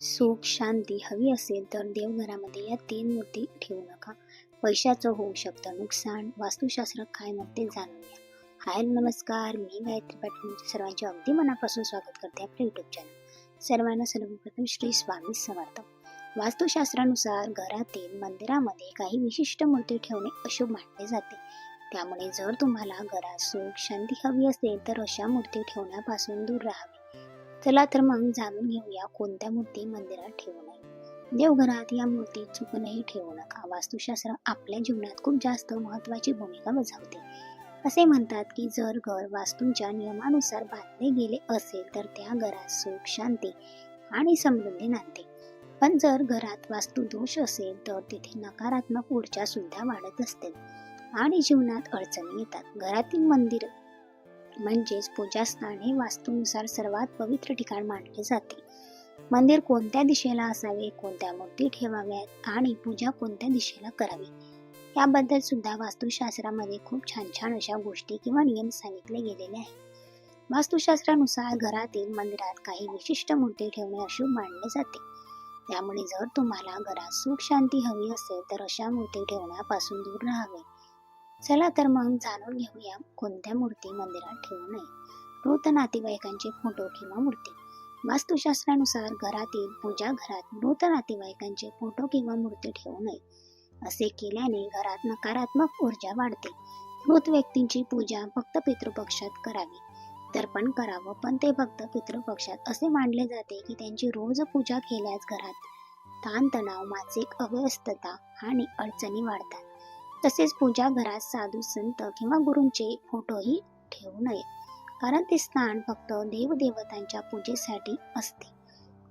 सुख शांती हवी असेल तर देवघरामध्ये या तीन मूर्ती ठेवू नका. पैशाचं होऊ शकतं नुकसान. वास्तुशास्त्र काय मग ते जाणून घ्या. हाय नमस्कार. मी गायत्री पाटील. सर्वांचे अगदी मनापासून स्वागत करते आपल्या युट्यूब चॅनल सर्वांना सर्वप्रथम श्री स्वामी समर्थ. वास्तुशास्त्रानुसार घरातील मंदिरामध्ये काही विशिष्ट मूर्ती ठेवणे अशुभ मानले जाते. त्यामुळे जर तुम्हाला घरात सुख शांती हवी असेल तर अशा मूर्ती ठेवण्यापासून दूर राहावे चला तर मग जाणून घेऊया कोणत्या मूर्ती मंदिरात ठेवू नये. देवघरात या मूर्ती चुकूनही ठेवू नका. वास्तुशास्त्र आपल्या जीवनात खूप जास्त महत्वाची भूमिका बजावते. असे म्हणतात की जर घर वास्तूंच्या नियमानुसार बांधले गेले असेल तर त्या घरात सुख शांती आणि समृद्धी नांदते. पण जर घरात वास्तू दोष असेल तर तिथे नकारात्मक ऊर्जा सुद्धा वाढत असते आणि जीवनात अडचणी येतात. घरातील मंदिर म्हणजेच पूजास्थान हे वास्तूनुसार सर्वात पवित्र ठिकाण मानले जाते. मंदिर कोणत्या दिशेला असावे कोणत्या मूर्ती ठेवाव्यात आणि पूजा कोणत्या दिशेला करावी? याबद्दल सुद्धा वास्तुशास्त्रामध्ये खूप छान छान अशा गोष्टी किंवा नियम सांगितले गेलेले आहेत. वास्तुशास्त्रानुसार घरातील मंदिरात काही विशिष्ट मूर्ती ठेवणे अशुभ मानले जाते. त्यामुळे जर तुम्हाला घरात सुख शांती हवी असेल तर अशा मूर्ती ठेवण्यापासून दूर राहावे. चला तर मग जाणून घेऊया कोणत्या मूर्ती मंदिरात ठेवू नये. मृत नातेवाईकांचे फोटो किंवा मूर्ती. वास्तुशास्त्रानुसार घरातील पूजा घरात मृत नातेवाईकांचे फोटो किंवा मूर्ती ठेवू नये. असे केल्याने घरात नकारात्मक ऊर्जा वाढते. मृत व्यक्तींची पूजा फक्त पितृपक्षात करावी. तर्पण करावं पण ते फक्त पितृपक्षात. असे मानले जाते की त्यांची रोज पूजा केल्यास घरात ताणतणाव मानसिक अव्यवस्थता आणि अडचणी वाढतात. तसेच पूजा घरात साधू संत किंवा गुरूंचे फोटोही ठेवू नये. कारण ते स्थान फक्त देवदेवतांच्या पूजेसाठी असते.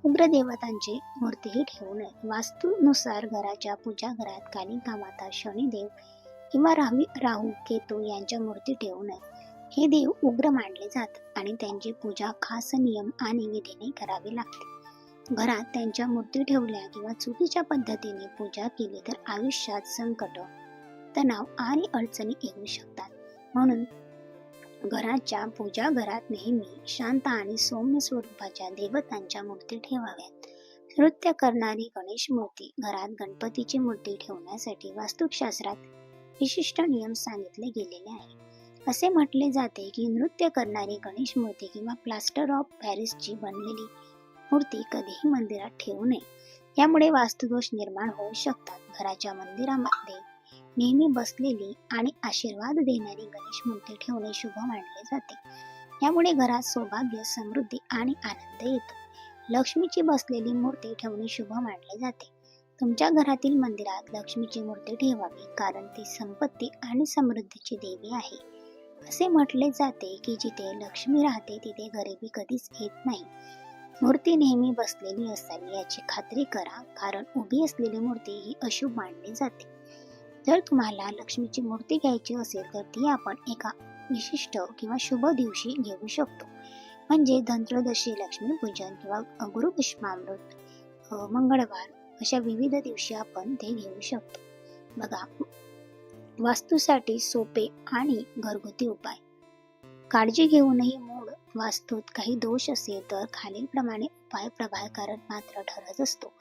उग्र देवतांची मूर्तीही ठेवू नये. वास्तूनुसार घराच्या पूजा घरात कालिका माता शनिदेव किंवा राहू राहू केतू यांच्या मूर्ती ठेवू नये. हे देव उग्र मानले जातात आणि त्यांची पूजा खास नियम आणि विधीने करावी लागते. घरात त्यांच्या मूर्ती ठेवल्या किंवा चुकीच्या पद्धतीने पूजा केली तर आयुष्यात संकट तणाव आणि अडचणी येऊ शकतात. म्हणून घराच्या पूजा घरात नेहमी शांत आणि सौम्य स्वरूपाच्या देवतांच्या मूर्ती ठेवाव्यात. नृत्य करणारी गणेश मूर्ती घरात गणपतीची मूर्ती ठेवण्यासाठी वास्तुशास्त्रात विशिष्ट नियम सांगितले गेलेले आहे असे म्हटले जाते की नृत्य करणारी गणेश मूर्ती किंवा प्लास्टर ऑफ पॅरिसची बनलेली मूर्ती कधीही मंदिरात ठेवू नये. यामुळे वास्तुदोष निर्माण होऊ शकतात. घराच्या मंदिरामध्ये नेहमी बसलेली आणि आशीर्वाद देणारी गणेश मूर्ती ठेवणे शुभ मानले जाते. यामुळे घरात सौभाग्य समृद्धी आणि आनंद येतो. लक्ष्मीची बसलेली मूर्ती ठेवणे शुभ मानले जाते. तुमच्या घरातील मंदिरात लक्ष्मीची मूर्ती ठेवावी कारण ती संपत्ती आणि समृद्धीची देवी आहे. असे म्हटले जाते की जिथे लक्ष्मी राहते तिथे गरिबी कधीच येत नाही. मूर्ती नेहमी बसलेली असावी याची खात्री करा कारण उभी असलेली मूर्ती ही अशुभ मानली जाते. जर तुम्हाला लक्ष्मीची मूर्ती घ्यायची असेल तर ती आपण एका विशिष्ट किंवा शुभ दिवशी घेऊ शकतो. म्हणजे धनत्रयोदशी लक्ष्मीपूजन किंवा गुरुपुष्पामृत मंगळवार अशा विविध दिवशी आपण ते घेऊ शकतो. बघा वास्तूसाठी सोपे आणि घरगुती उपाय. काळजी घेऊनही मूळ वास्तूत काही दोष असेल तर खालीलप्रमाणे उपाय प्रभावकारक मात्र ठरत असतो.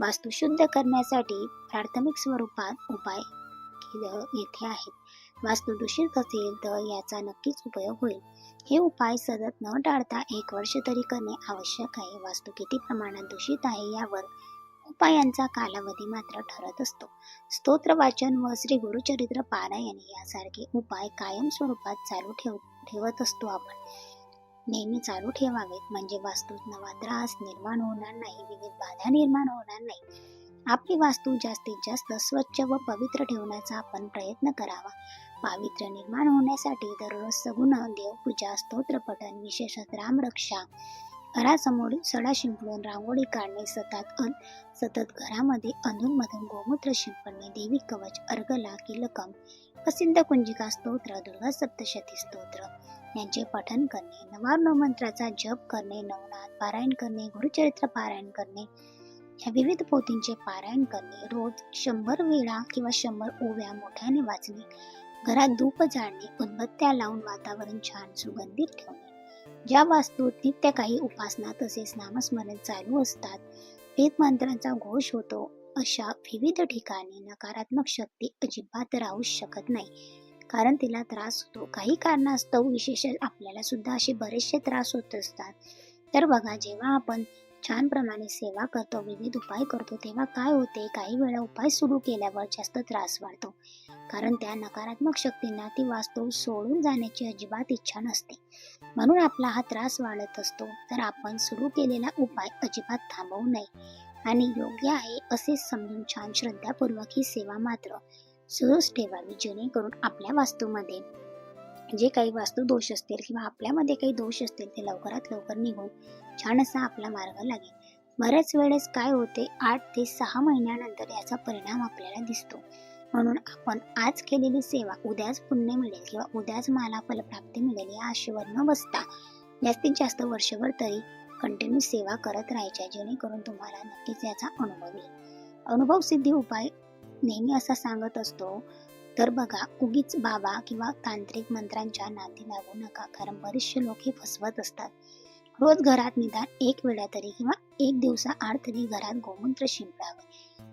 वास्तू शुद्ध करण्यासाठी प्राथमिक स्वरूपात उपाय येथे आहेत वास्तू दूषित असेल तर याचा नक्कीच उपयोग होईल. हे उपाय सतत न टाळता एक वर्ष तरी करणे आवश्यक आहे. वास्तू किती प्रमाणात दूषित आहे यावर उपायांचा कालावधी मात्र ठरत असतो. स्तोत्र वाचन व श्री गुरुचरित्र पारायण यासारखे उपाय कायम स्वरूपात चालू ठेव ठेवत असतो आपण. नेहमी चालू ठेवावेत. म्हणजे वास्तूत नवा त्रास निर्माण होणार नाही. विविध बाधा निर्माण होणार नाही. आपली वास्तू जास्तीत जास्त स्वच्छ व पवित्र ठेवण्याचा आपण प्रयत्न करावा. पावित्र्य निर्माण होण्यासाठी दररोज सगुण देवपूजा स्तोत्रपठन विशेषत रामरक्षा घरासमोर सडा शिंपडून रांगोळी काढणे सतत अन सतत घरामध्ये अधूनमधून गोमूत्र शिंपडणे देवी कवच अर्गला किलकम प्रसिद्ध कुंजिका स्तोत्र दुर्गा सप्तशती स्तोत्र यांचे पठन करणे नवार्णव मंत्राचा जप करणे नवनाथ पारायण करणे गुरुचरित्र पारायण करणे या विविध पोथींचे पारायण करणे रोज शंभर वेळा किंवा शंभर ओव्या मोठ्याने वाचणे घरात धूप जाळणे उदबत्त्या लावून वातावरण छान सुगंधित ठेवणे. ज्या वास्तूत नित्य काही उपासना तसेच नामस्मरण चालू असतात वेदमंत्रांचा घोष होतो अशा विविध ठिकाणी नकारात्मक शक्ती अजिबात राहू शकत नाही. कारण तिला त्रास होतो. काही कारणास्तव विशेष आपल्याला सुद्धा असे बरेचसे त्रास होत असतात. तर बघा जेव्हा आपण छान प्रमाणे सेवा करतो विविध उपाय करतो तेव्हा काय होते? काही वेळा उपाय सुरू केल्यावर जास्त त्रास वाढतो. कारण त्या नकारात्मक शक्तींना ती वास्तव सोडून जाण्याची अजिबात इच्छा नसते. म्हणून आपला हा त्रास वाढत असतो. तर आपण सुरू केलेला उपाय अजिबात थांबवू नये. आणि योग्य आहे असे समजून छान श्रद्धापूर्वक ही सेवा मात्र सुरूच ठेवावी जेणेकरून आपल्या वास्तूमध्ये जे काही वास्तू दोष असतील किंवा आपल्यामध्ये काही दोष असतील ते लवकरात लवकर निघून छान असा आपला मार्ग लागेल. बऱ्याच वेळेस काय होते आठ ते सहा महिन्यानंतर याचा परिणाम आपल्याला दिसतो. म्हणून आपण आज केलेली सेवा उद्याच पुण्य मिळेल किंवा उद्याच मला फलप्राप्ती मिळेल या आशेवर न बसता जास्तीत जास्त वर्षभर तरी कंटिन्यू सेवा करत राहायच्या जेणेकरून तुम्हाला नक्कीच याचा अनुभव येईल. अनुभव सिद्धी उपाय नेहमी असा सांगत असतो तर बघा उगीच बाबा किंवा तांत्रिक मंत्रांच्या नाती लागू नका कारण बरेचसे लोक हे फसवत असतात. रोज घरात निदान एक वेळा तरी किंवा एक दिवसाआड तरी घरात गोमूत्र शिंपडावे.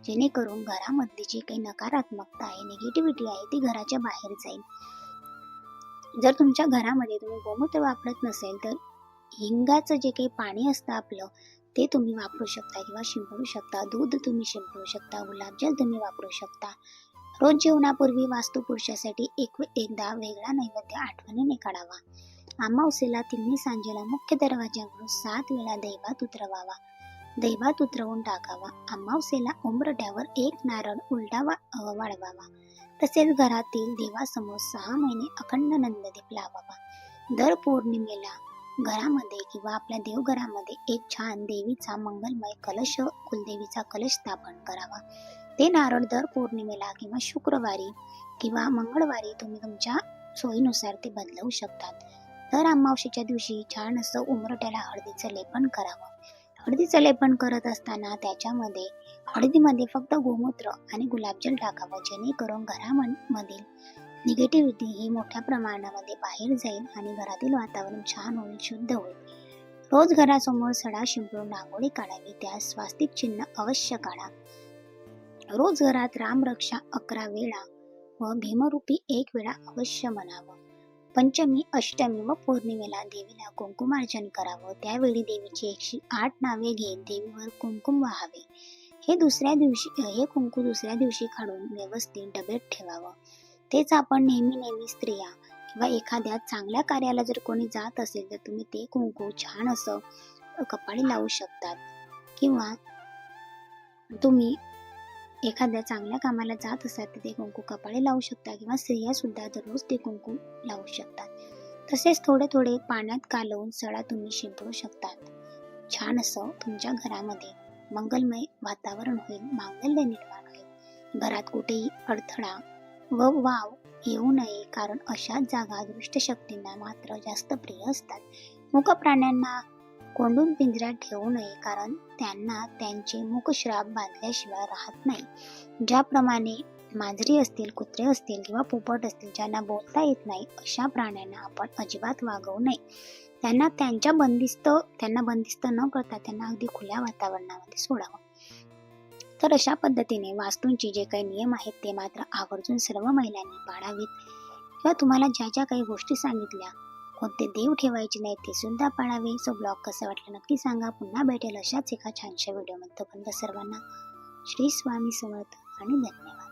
जेणेकरून घरामधली जी काही नकारात्मकता आहे निगेटिव्हिटी आहे ती घराच्या बाहेर जाईल. जर तुमच्या घरामध्ये तुम्ही गोमूत्र वापरत नसेल तर हिंगाचं जे काही पाणी असतं आपलं ते तुम्ही वापरू शकता किंवा शिंपडू शकता. दूध तुम्ही शिंपडू शकता गुलाबजल तुम्ही वापरू शकता. रोज जेवणापूर्वी वास्तुपुरुषासाठी एक एकदा वेगळा नैवेद्य आठवणीने काढावा. अमावस्येला तिन्ही सांजेला मुख्य दरवाज्यावरून सात वेळा दैवात उतरवावा. दैवात उतरवून टाकावा. अमावस्येला उंबरट्यावर एक नारळ उलटावा वाढवावा. तसेच घरातील देवासमोर सहा महिने अखंड नंददीप लावावा. दर पौर्णिमेला घरामध्ये किंवा आपल्या देवघरामध्ये एक छान देवीचा मंगलमय कलश कुलदेवीचा कलश स्थापन करावा. ते नारळ दर पौर्णिमेला किंवा शुक्रवारी किंवा मंगळवारी तुम्ही तुमच्या सोयीनुसार ते बदलवू शकतात. दर अमावशीच्या दिवशी छान असं उमरट्याला हळदीचं लेपन करावं. हळदीचं लेपन करत असताना त्याच्यामध्ये हळदीमध्ये फक्त गोमूत्र आणि गुलाबजल टाकावं जेणेकरून घरामधील निगेटिव्हिटी ही मोठ्या प्रमाणामध्ये बाहेर जाईल आणि घरातील वातावरण छान होईल शुद्ध होईल. रोज घरासमोर सडा शिंपडून रांगोळी काढावी त्यास स्वास्तिक चिन्ह अवश्य काढा. रोज घरात रामरक्षा अकरा वेळा व भीमरूपी एक वेळा अवश्य म्हणावं. पंचमी अष्टमी व पौर्णिमेला देवीला कुंकुमार्जन करावं. त्यावेळी देवीची एकशे आठ नावे घेत देवीवर कुंकुम वाहावे. हे दुसऱ्या दिवशी हे कुंकू दुसऱ्या दिवशी काढून व्यवस्थित डबेत ठेवावं. तेच आपण नेहमी नेहमी स्त्रिया किंवा एखाद्या चांगल्या कार्याला जर कोणी जात असेल तर तुम्ही ते कुंकू छान असं कपाळी लावू शकतात. किंवा तुम्ही एखाद्या चांगल्या कामाला जात असाल तर ते कुंकू कपाळी लावू शकता किंवा स्त्रिया सुद्धा दररोज ते कुंकू लावू शकतात. तसेच थोडे थोडे पाण्यात कालवून सडा तुम्ही शिंपडू शकतात. छान असं तुमच्या घरामध्ये मंगलमय वातावरण होईल मांगल्य निर्माण होईल. घरात कुठेही अडथळा व वाव येऊ नये कारण अशाच जागा दृष्टशक्तींना मात्र जास्त प्रिय असतात. मुख प्राण्यांना कोंडून पिंजऱ्यात ठेवू नये कारण त्यांना त्यांचे मुखश्राप बांधल्याशिवाय राहत नाही. ज्याप्रमाणे मांजरी असतील कुत्रे असतील किंवा पोपट असतील ज्यांना बोलता येत नाही अशा प्राण्यांना आपण अजिबात वागवू नये. त्यांना त्यांच्या बंदिस्त त्यांना बंदिस्त न करता त्यांना अगदी खुल्या वातावरणामध्ये सोडावं. तर अशा पद्धतीने वास्तूंचे जे काही नियम आहेत ते मात्र आवर्जून सर्व महिलांनी पाळावीत किंवा तुम्हाला ज्या ज्या काही गोष्टी सांगितल्या कोणते देव ठेवायचे नाहीत ते सुद्धा पाळावे. सो ब्लॉग कसं वाटलं नक्की सांगा. पुन्हा भेटेल अशाच एका छानशा व्हिडिओमध्ये तोपर्यंत सर्वांना श्री स्वामी समर्थ आणि धन्यवाद.